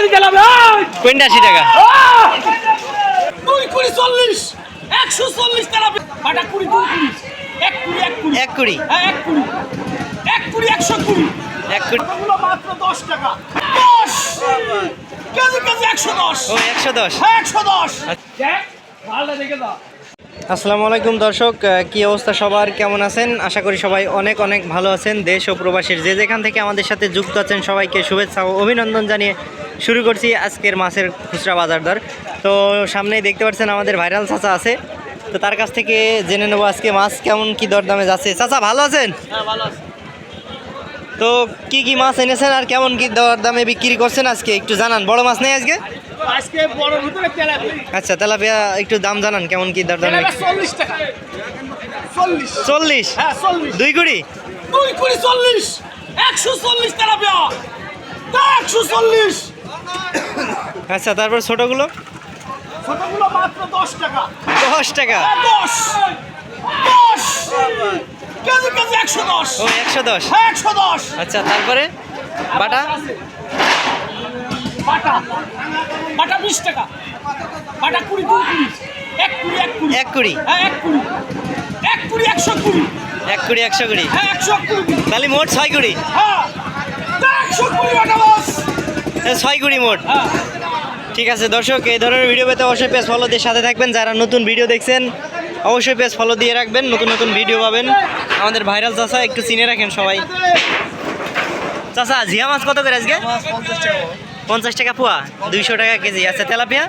KG দিলাম কোনটা আশি টাকা। দুই কুড়ি চল্লিশ। একশো চল্লিশ টাকা বাটা কুড়ি দুই কুড়ি। এক কুড়ি এক কুড়ি। এক কুড়ি। হ্যাঁ এক কুড়ি। এক কুড়ি একশো কুড়ি। এক কুড়ি। মাত্র দশ টাকা। দশ! কেজি কেজি একশো দশ। ও একশো দশ। হ্যাঁ একশো দশ। দেখ ভালো দেখে দাও। আসসালামু আলাইকুম দর্শক কি অবস্থা সবার? কেমন আছেন? আশা করি সবাই অনেক অনেক ভালো আছেন দেশ ও প্রবাসীর। যে যেখান থেকে আমাদের সাথে যুক্ত আছেন সবাইকে শুভেচ্ছা ও অভিনন্দন জানিয়ে শুরু করছি আজকের মাছের খুচরা বাজার দর। তো সামনেই দেখতে পাচ্ছেন আমাদের ভাইরাল চাচা আছে। তো তার কাছ থেকে জেনে নেব আজকে মাছ কেমন কি দরদামে যাচ্ছে। চাচা ভালো আছেন? হ্যাঁ ভালো আছে। তো কি কি মাছ এনেছেন আর কেমন কি দরদামে বিক্রি করছেন আজকে? একটু জানান বড় মাছ নেই আজকে? আজকে বড় ভিতরে তেলাপি আচ্ছা তেলাপিয়া একটু দাম জানান কেমন কি তেলাপি চল্লিশ টাকা। চল্লিশ। চল্লিশ? হ্যাঁ চল্লিশ। দুই কুড়ি? দুই কুড়ি চল্লিশ। একশো চল্লিশ তেলাপি একশো চল্লিশ। আচ্ছা তারপর ছোটোগুলো? ছোটগুলো মাত্র দশ টাকা। দশ টাকা? হ্যাঁ, দশ। দশ। কেজি কেজি একশো দশ। ও একশো দশ? হ্যাঁ একশো দশ। আচ্ছা তারপরে? বাটা? বাটা। বাটা বিশ টাকা। বাটা কুড়ি কুড়ি এক কুড়ি এক কুড়ি। এক কুড়ি। হ্যাঁ এক কুড়ি। এক কুড়ি একশো কুড়ি। এক কুড়ি একশো কুড়ি। হ্যাঁ একশো কুড়ি। তাহলে মোট ছয় কুড়ি। হ্যাঁ। একশো কুড়ি বাটা বস। ছয় কুড়ি মোট। হ্যাঁ। ঠিক আছে দর্শক এই ধরনের ভিডিও পেতে অবশ্যই পেজ ফলো দিয়ে সাথে থাকবেন। যারা নতুন ভিডিও দেখছেন অবশ্যই পেজ ফলো দিয়ে রাখবেন। নতুন নতুন ভিডিও পাবেন। আমাদের ভাইরাল চাষা একটু চিনে রাখেন সবাই। চাষা জিয়া মাছ কত করে আজকে? পঞ্চাশ টাকা পোয়া দুইশো টাকা কেজি। আচ্ছা তেলাপিয়া?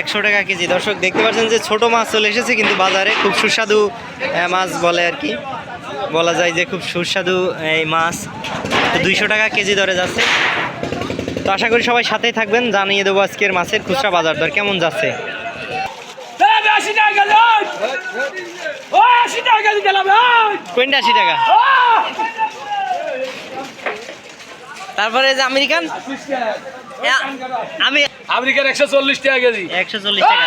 একশো টাকা। কেজি। দর্শক দেখতে পাচ্ছেন যে ছোট মাছ চলে এসেছে কিন্তু বাজারে খুব সুস্বাদু মাছ বলে আর কি। বলা যায় যে খুব সুস্বাদু এই মাছ। তো দুইশো টাকা কেজি দরে যাচ্ছে। তো আশা করি সবাই সাথেই থাকবেন। জানিয়ে দেবো আজকের মাছের খুচরা বাজার দর কেমন যাচ্ছে। কোনটা আশি টাকা তারপরে যে আমেরিকান? আমি আমেরিকান একশো চল্লিশ টাকা কেজি। একশো চল্লিশ টাকা।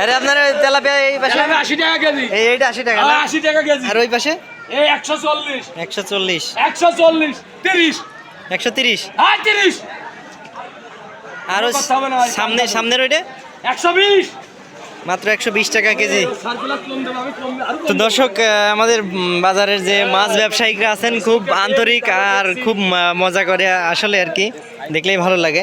আরে আপনার তেলাপিয়া এই পাশে? আশি টাকা কেজি। এই এইটা আশি টাকা? হ্যাঁ, আশি টাকা কেজি। আর ওই পাশে? এই একশো চল্লিশ। একশো চল্লিশ। একশো চল্লিশ তিরিশ। একশো তিরিশ। হ্যাঁ তিরিশ। আর সামনে। সামনের ওইটা? একশো বিশ। মাত্র একশো বিশ টাকা কেজি। তো দর্শক আমাদের বাজারের যে মাছ ব্যবসায়িকরা আছেন খুব আন্তরিক আর খুব মজা করে আসলে আর কি দেখলেই ভালো লাগে।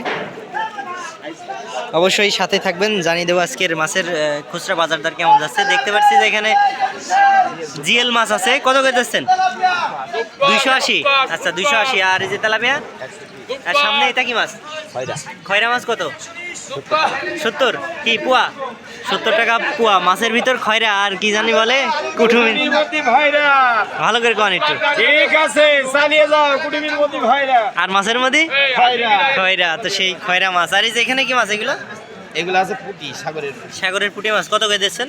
অবশ্যই সাথে থাকবেন জানিয়ে দেবো আজকের মাছের খুচরা বাজার দর কেমন যাচ্ছে। দেখতে পাচ্ছি যে এখানে জিএল মাছ আছে। কত করে যাচ্ছেন দুইশো আশি। আচ্ছা দুইশো আশি। আর এই যে তেলাপিয়া আর সামনে এটা কি মাছ? খয়রা মাছ কত? সত্তর? কি পুয়া? সত্তর টাকা পুয়া। মাছের ভিতর খয়রা আর কি জানি বলে? কুটুমি ভালো করে কন একটু। ঠিক আছে চালিয়ে যাও কুটুমির মধ্যে ভাইরা আর মাছের মধ্যে? খয়রা। তো সেই খয়রা মাছ। আর এই যে এখানে কি মাছ এগুলো? এগুলো আছে পুটি সাগরের সাগরের পুঁটি মাছ। কত করে দিচ্ছেন?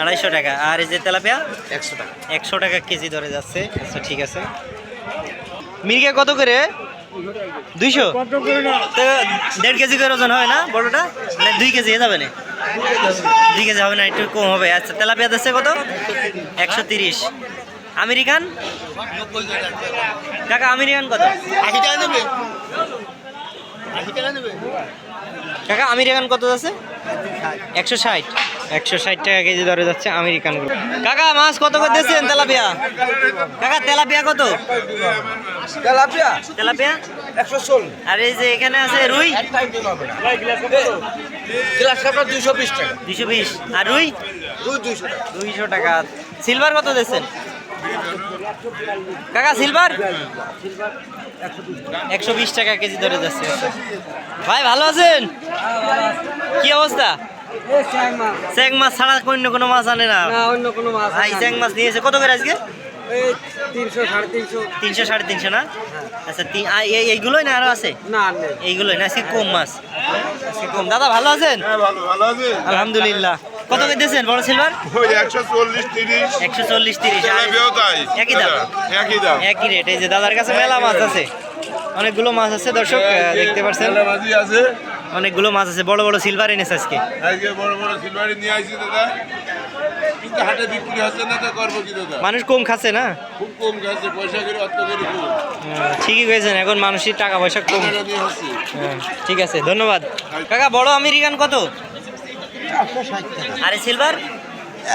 আড়াইশো টাকা। আর এই যে তেলাপিয়া? একশো টাকা। একশো টাকা কেজি ধরে যাচ্ছে। আচ্ছা ঠিক আছে। মির্গা কত করে? দুইশো? দেড় কেজি করে ওজন হয় না বড়টা? না দুই কেজি যাবে না। দুই কেজি হবে না একটু কম হবে। আচ্ছা তেলাপিয়া দিচ্ছে কত? একশো তিরিশ। আমেরিকান? কাকা আমেরিকান কত? আশি টাকা নেবে। টাকা আমেরিকান কত আছে একশো ষাট। একশো ষাট টাকা কেজি দরে যাচ্ছে আমেরিকানগুলো কাকা মাছ কত করে দিচ্ছেন তেলাপিয়া? কাকা তেলাপিয়া কত? তেলাপিয়া? তেলাপিয়া? একশো চল্লিশ আর এই যে এখানে আছে রুই? গ্লাস কাপড় দুইশো বিশ টাকা। দুইশো বিশ। আর রুই? দুই দুইশো টাকা। দুইশো টাকা। সিলভার কত দিচ্ছেন কাকা সিলভার? একশো বিশ টাকা কেজি ধরে যাচ্ছে। ভাই ভালো আছেন? কি অবস্থা? চ্যাং মাছ। ছাড়া অন্য কোনো মাছ আনে না? না অন্য কোনো মাছ ভাই চ্যাং মাছ নিয়েছে। কত করে আজকে? তিনশো সাড়ে তিনশো। তিনশো সাড়ে তিনশো না? আচ্ছা তি- আ- এই- এইগুলোই না আরও আছে? না এইগুলোই না আজকে কম মাছ। আজকে কম। দাদা ভালো আছেন? হ্যাঁ ভালো ভালো আছে। আলহামদুলিল্লাহ। কত করে দিয়েছেন বড় সিলভার একশো চল্লিশ তিরিশ। একশো চল্লিশ তিরিশ। একই দাম? একই দাম। একই রেট এই যে দাদার কাছে মেলা মাছ আছে। অনেকগুলো মাছ আছে দর্শক দেখতে পাচ্ছেন। আছে। অনেকগুলো মাছ আছে বড় বড় সিলভার এনেছে আজকে। আজকে বড় বড় সিলভারি নিয়ে আসছি দাদা। কিন্তু হাটে বিক্রি হচ্ছে না তো করব কি দাদা? মানুষ কম খাচ্ছে না? খুব কম গেছে পয়সা করে অর্থ করে হ্যাঁ, ঠিকই কয়েছেন এখন মানুষের টাকা পয়সা কম। হ্যাঁ, ঠিক আছে ধন্যবাদ। কাকা বড় আমেরিকান কত? আরে সিলভার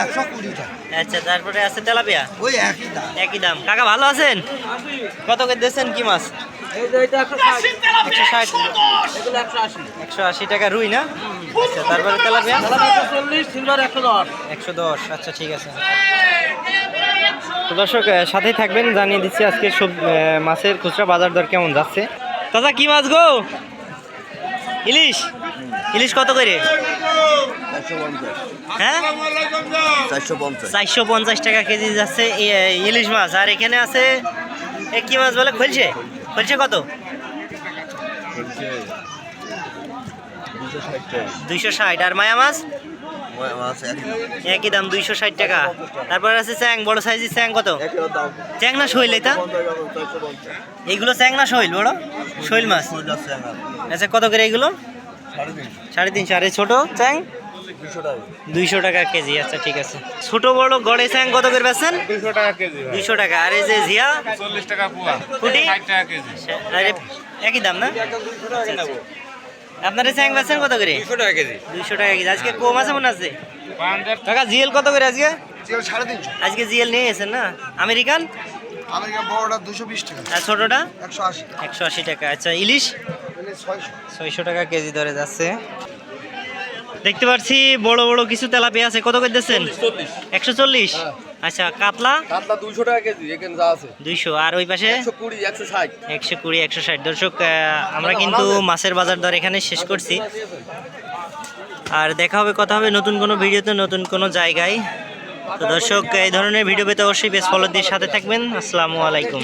একশো কুড়ি টাকা আচ্ছা তারপরে আছে তেলাপিয়া? ওই একই দাম। একই দাম। কাকা ভালো আছেন? কত করে দিয়েছেন কি মাছ? এই যে এটা একশো আশি টাকা রুই না? আচ্ছা তারপরে তেলাপিয়া? একশো দশ। আচ্ছা ঠিক আছে। তো দর্শক সাথেই থাকবেন জানিয়ে দিচ্ছি আজকে সব মাছের খুচরা বাজার দর কেমন যাচ্ছে। দাদা কি মাছ গো? ইলিশ? ইলিশ কত করে? হ্যাঁ? চারশো পঞ্চাশ। টাকা কেজি যাচ্ছে ইলিশ মাছ। আর এখানে আছে কি মাছ বলে? খলছে খলছে কত? দুইশো ষাট। আর মায়া মাছ? একই দাম দুইশো ষাট টাকা। তারপর আছে চ্যাং বড় সাইজের চ্যাং কত? চ্যাং না শৈল এটা? এইগুলো চ্যাং না শৈল বড়? শৈল মাছ। আচ্ছা কত করে এইগুলো সাড়ে তিনশো। আর এই ছোটো চ্যাং? দুইশো টাকা কেজি আচ্ছা ঠিক আছে। ছোট, বড়, গড়ে চ্যাং কত করে বেচছেন? দুশো টাকা কেজি দুইশো টাকা। আর এই যে ঝিয়া চল্লিশ টাকা পোয়া ফুটি? টাকা কেজি একই দাম না? আপনার এই চ্যাং বেচছেন কত করে? দুশো টাকা কেজি দুইশো টাকা কেজি। আজকে কম আছে মনে আছে? টাকা জিএল কত করে আজকে? আজকে জিএল নিয়ে গেছেন না? আমেরিকান? আমেরিকান বড়টা দুশো বিশ টাকা আর ছোটটা? একশো আশি একশো আশি টাকা। আচ্ছা ইলিশ? ছয়শো টাকা কেজি ধরে যাচ্ছে। দেখতে পাচ্ছি বড় বড় কিছু তেলাপিয়া আছে। কত করে দিচ্ছেন? একশো চল্লিশ? আচ্ছা কাতলা? কাতলা দুশো টাকা কেজি এখানে যা আছে। দুইশো। আর ওই পাশে? একশো কুড়ি একশো ষাট। একশো কুড়ি একশো ষাট। দর্শক আমরা কিন্তু মাছের বাজার দর এখানে শেষ করছি। আর দেখা হবে কথা হবে নতুন কোনো ভিডিওতে নতুন কোনো জায়গায়। তো দর্শক এই ধরনের ভিডিও পেতে অবশ্যই বেশ ফলো দিয়ে সাথে থাকবেন। আসসালামু আলাইকুম।